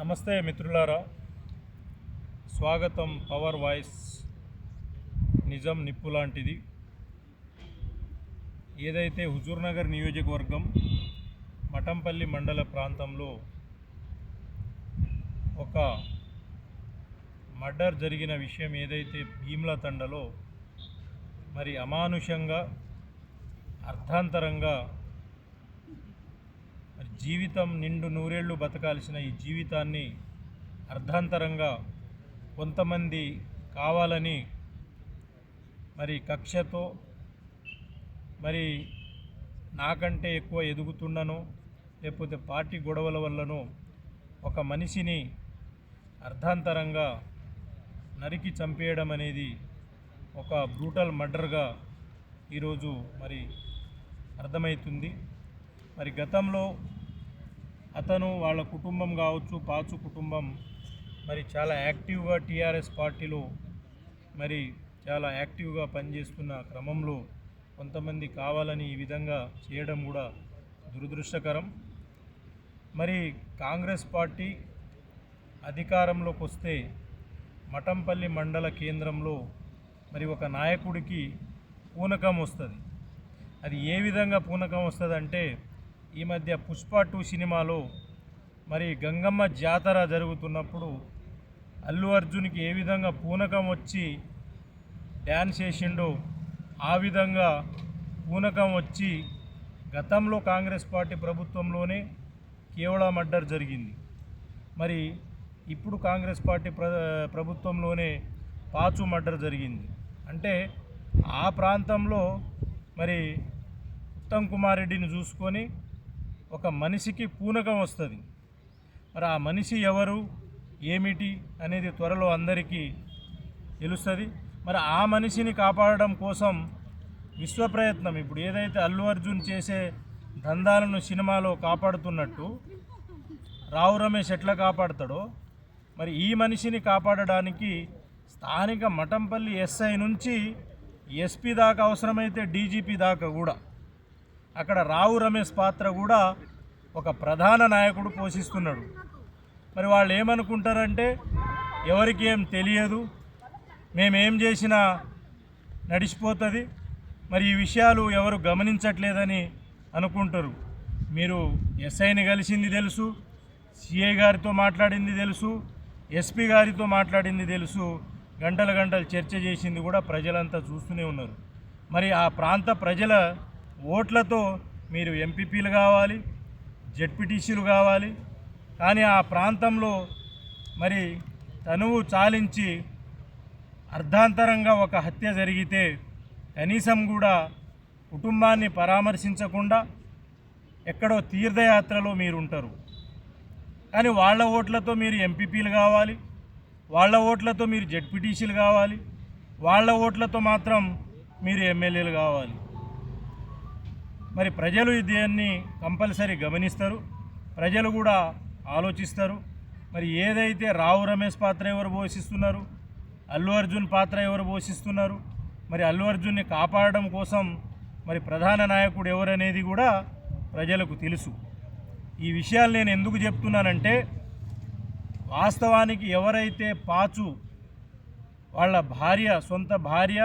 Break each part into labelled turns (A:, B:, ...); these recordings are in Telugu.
A: నమస్తే మిత్రులారా. స్వాగతం పవర్ వాయిస్ నిజం నిప్పు లాంటిది. ఏదైతే హుజూర్నగర్ నియోజకవర్గం మఠంపల్లి మండల ప్రాంతంలో ఒక మర్డర్ జరిగిన విషయం ఏదైతే భీమ్ల తండలో మరి అమానుషంగా అర్థాంతరంగా జీవితం నిండు నూరేళ్ళు బతకాల్సిన ఈ జీవితాన్ని అర్ధాంతరంగా కొంతమంది కావాలని మరి కక్షతో మరి నాకంటే ఎక్కువ ఎదుగుతుండనో లేకపోతే పార్టీ గొడవల వల్లనో ఒక మనిషిని అర్ధాంతరంగా నరికి చంపేయడం అనేది ఒక బ్రూటల్ మర్డర్గా ఈరోజు మరి అర్థమవుతుంది. మరి గతంలో అతను వాళ్ళ కుటుంబం కావచ్చు పాచు కుటుంబం మరి చాలా యాక్టివ్గా టీఆర్ఎస్ పార్టీలో మరి చాలా యాక్టివ్గా పనిచేస్తున్న క్రమంలో కొంతమంది కావాలని ఈ విధంగా చేయడం కూడా దురదృష్టకరం. మరి కాంగ్రెస్ పార్టీ అధికారంలోకి వస్తే మఠంపల్లి మండల కేంద్రంలో మరి ఒక నాయకుడికి పూనకం వస్తుంది. అది ఏ విధంగా పూనకం వస్తుంది అంటే ఈ మధ్య పుష్ప టూ సినిమాలో మరి గంగమ్మ జాతర జరుగుతున్నప్పుడు అల్లు అర్జున్కి ఏ విధంగా పూనకం వచ్చి డ్యాన్స్ చేసిండో ఆ విధంగా పూనకం వచ్చి గతంలో కాంగ్రెస్ పార్టీ ప్రభుత్వంలోనే కేవలం మర్డర్ జరిగింది. మరి ఇప్పుడు కాంగ్రెస్ పార్టీ ప్ర ప్రభుత్వంలోనే పాచు మర్డర్ జరిగింది. అంటే ఆ ప్రాంతంలో మరి ఉత్తమ్ కుమార్ రెడ్డిని చూసుకొని ఒక మనిషికి పూనకం వస్తుంది. మరి ఆ మనిషి ఎవరు? ఏమిటి? అనేది త్వరలో అందరికీ తెలుస్తుంది. మరి ఆ మనిషిని కాపాడడం కోసం విశ్వ ప్రయత్నం ఇప్పుడు ఏదైతే అల్లు అర్జున్ చేసే దందాలను సినిమాలో కాపాడుతున్నట్టు రావు రమేష్ ఎట్లా కాపాడతాడో మరి ఈ మనిషిని కాపాడడానికి స్థానిక మఠంపల్లి ఎస్ఐ నుంచి ఎస్పీ దాకా అవసరమైతే డీజీపీ దాకా కూడా అక్కడ రావు రమేష్ పాత్ర కూడా ఒక ప్రధాన నాయకుడు పోషిస్తున్నాడు. మరి వాళ్ళు ఏమనుకుంటారంటే ఎవరికి ఏం తెలియదు మేమేం చేసినా నడిచిపోతుంది మరి ఈ విషయాలు ఎవరు గమనించట్లేదని అనుకుంటారు. మీరు ఎస్ఐని కలిసింది తెలుసు సిఐ గారితో మాట్లాడింది తెలుసు ఎస్పీ గారితో మాట్లాడింది తెలుసు గంటల గంటలు చర్చ చేసింది కూడా ప్రజలంతా చూస్తూనే ఉన్నారు. మరి ఆ ప్రాంత ప్రజల ఓట్లతో మీరు ఎంపీపీలు కావాలి జడ్పీటీసీలు కావాలి. కానీ ఆ ప్రాంతంలో మరి తనువు చాలించి అర్ధాంతరంగా ఒక హత్య జరిగితే కనీసం కూడా కుటుంబాన్ని పరామర్శించకుండా ఎక్కడో తీర్థయాత్రలో మీరు ఉంటారు కానీ వాళ్ళ ఓట్లతో మీరు ఎంపీపీలు కావాలి వాళ్ళ ఓట్లతో మీరు జడ్పీటీసీలు కావాలి వాళ్ళ ఓట్లతో మాత్రం మీరు ఎమ్మెల్యేలు కావాలి. మరి ప్రజలు దీన్ని కంపల్సరీ గమనిస్తారు. ప్రజలు కూడా ఆలోచిస్తారు. మరి ఏదైతే రావు రమేష్ పాత్ర ఎవరు పోషిస్తున్నారు? అల్లు అర్జున్ పాత్ర ఎవరు పోషిస్తున్నారు? మరి అల్లు అర్జున్ని కాపాడడం కోసం మరి ప్రధాన నాయకుడు ఎవరనేది కూడా ప్రజలకు తెలుసు. ఈ విషయాలు నేను ఎందుకు చెప్తున్నానంటే వాస్తవానికి ఎవరైతే పాచు వాళ్ళ భార్య సొంత భార్య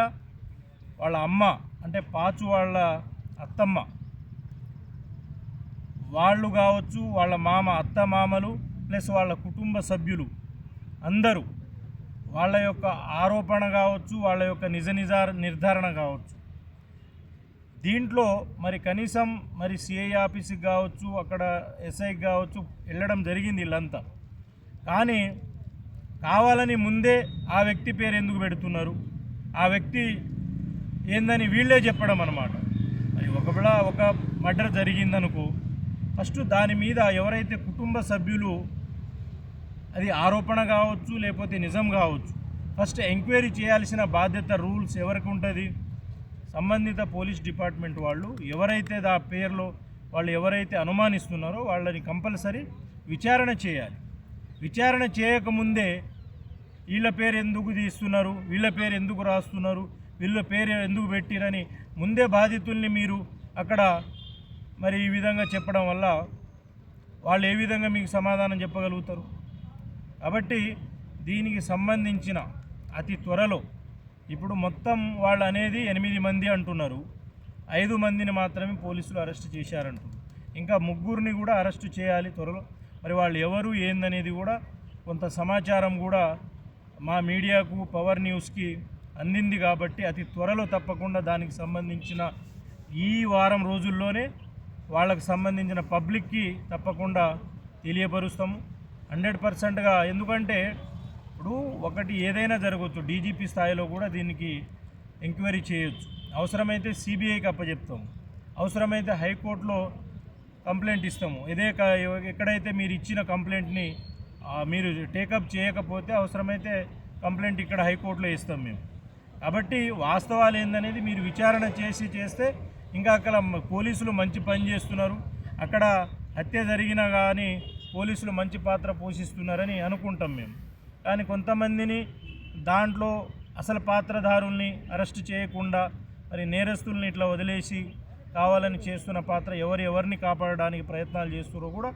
A: వాళ్ళ అమ్మ అంటే పాచు వాళ్ళ అత్తమ్మ. వాళ్ళు కావచ్చు వాళ్ళ మామ అత్త మామలు ప్లస్ వాళ్ళ కుటుంబ సభ్యులు. అందరూ వాళ్ళ యొక్క ఆరోపణ కావచ్చు వాళ్ళ యొక్క నిజ నిజా నిర్ధారణ కావచ్చు. దీంట్లో మరి కనీసం మరి సిఐ ఆఫీస్కి కావచ్చు అక్కడ ఎస్ఐకి కావచ్చు వెళ్ళడం జరిగింది వీళ్ళంతా. కానీ కావాలని ముందే ఆ వ్యక్తి పేరు ఎందుకు పెడుతున్నారు? ఆ వ్యక్తి ఏందని వీళ్ళే చెప్పడం అన్నమాట. మరి ఒకవేళ ఒక మర్డర్ జరిగిందనుకో ఫస్ట్ దాని మీద ఎవరైతే కుటుంబ సభ్యులు అది ఆరోపణ కావచ్చు లేకపోతే నిజం కావచ్చు ఫస్ట్ ఎంక్వైరీ చేయాల్సిన బాధ్యత రూల్స్ ఎవరికి ఉంటుంది? సంబంధిత పోలీస్ డిపార్ట్మెంట్ వాళ్ళు ఎవరైతే దా పేర్లో వాళ్ళు ఎవరైతే అనుమానిస్తున్నారో వాళ్ళని కంపల్సరీ విచారణ చేయాలి. విచారణ చేయకముందే వీళ్ళ పేరు ఎందుకు తీస్తున్నారు? వీళ్ళ పేరు ఎందుకు రాస్తున్నారు? వీళ్ళ పేరు ఎందుకు పెట్టిరని ముందే బాధితుల్ని మీరు అక్కడ మరి ఈ విధంగా చెప్పడం వల్ల వాళ్ళు ఏ విధంగా మీకు సమాధానం చెప్పగలుగుతారు? కాబట్టి దీనికి సంబంధించిన అతి త్వరలో ఇప్పుడు మొత్తం వాళ్ళు అనేది ఎనిమిది మంది అంటున్నారు. ఐదు మందిని మాత్రమే పోలీసులు అరెస్ట్ చేశారంటున్నారు. ఇంకా ముగ్గురిని కూడా అరెస్ట్ చేయాలి త్వరలో. మరి వాళ్ళు ఎవరు ఏందనేది కూడా కొంత సమాచారం కూడా మా మీడియాకు పవర్ న్యూస్కి అందింది కాబట్టి అతి త్వరలో తప్పకుండా దానికి సంబంధించిన ఈ వారం రోజుల్లోనే వాళ్ళకు సంబంధించిన పబ్లిక్కి తప్పకుండా తెలియపరుస్తాము. హండ్రెడ్ పర్సెంట్గా ఎందుకంటే ఇప్పుడు ఒకటి ఏదైనా జరగవచ్చు డీజీపీ స్థాయిలో కూడా దీనికి ఎంక్వైరీ చేయొచ్చు. అవసరమైతే సిబిఐకి అప్పచెప్తాము అవసరమైతే హైకోర్టులో కంప్లైంట్ ఇస్తాము. ఇదే ఎక్కడైతే మీరు ఇచ్చిన కంప్లైంట్ని మీరు టేకప్ చేయకపోతే అవసరమైతే కంప్లైంట్ ఇక్కడ హైకోర్టులో ఇస్తాం మేము. కాబట్టి వాస్తవాలు ఏందనేది మీరు విచారణ చేసి చేస్తే ఇంకా అక్కడ పోలీసులు మంచి పని చేస్తున్నారు. అక్కడ హత్య జరిగినా కానీ పోలీసులు మంచి పాత్ర పోషిస్తున్నారని అనుకుంటాం మేము. కానీ కొంతమందిని దాంట్లో అసలు పాత్రధారుల్ని అరెస్ట్ చేయకుండా మరి నేరస్తుల్ని ఇట్లా వదిలేసి కావాలని చేస్తున్న పాత్ర ఎవరు ఎవరిని కాపాడడానికి ప్రయత్నాలు చేస్తున్నారో కూడా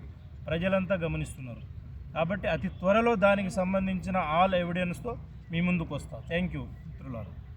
A: ప్రజలంతా గమనిస్తున్నారు. కాబట్టి అతి త్వరలో దానికి సంబంధించిన ఆల్ ఎవిడెన్స్తో మీ ముందుకు వస్తాం థ్యాంక్ యూ మిత్రులారా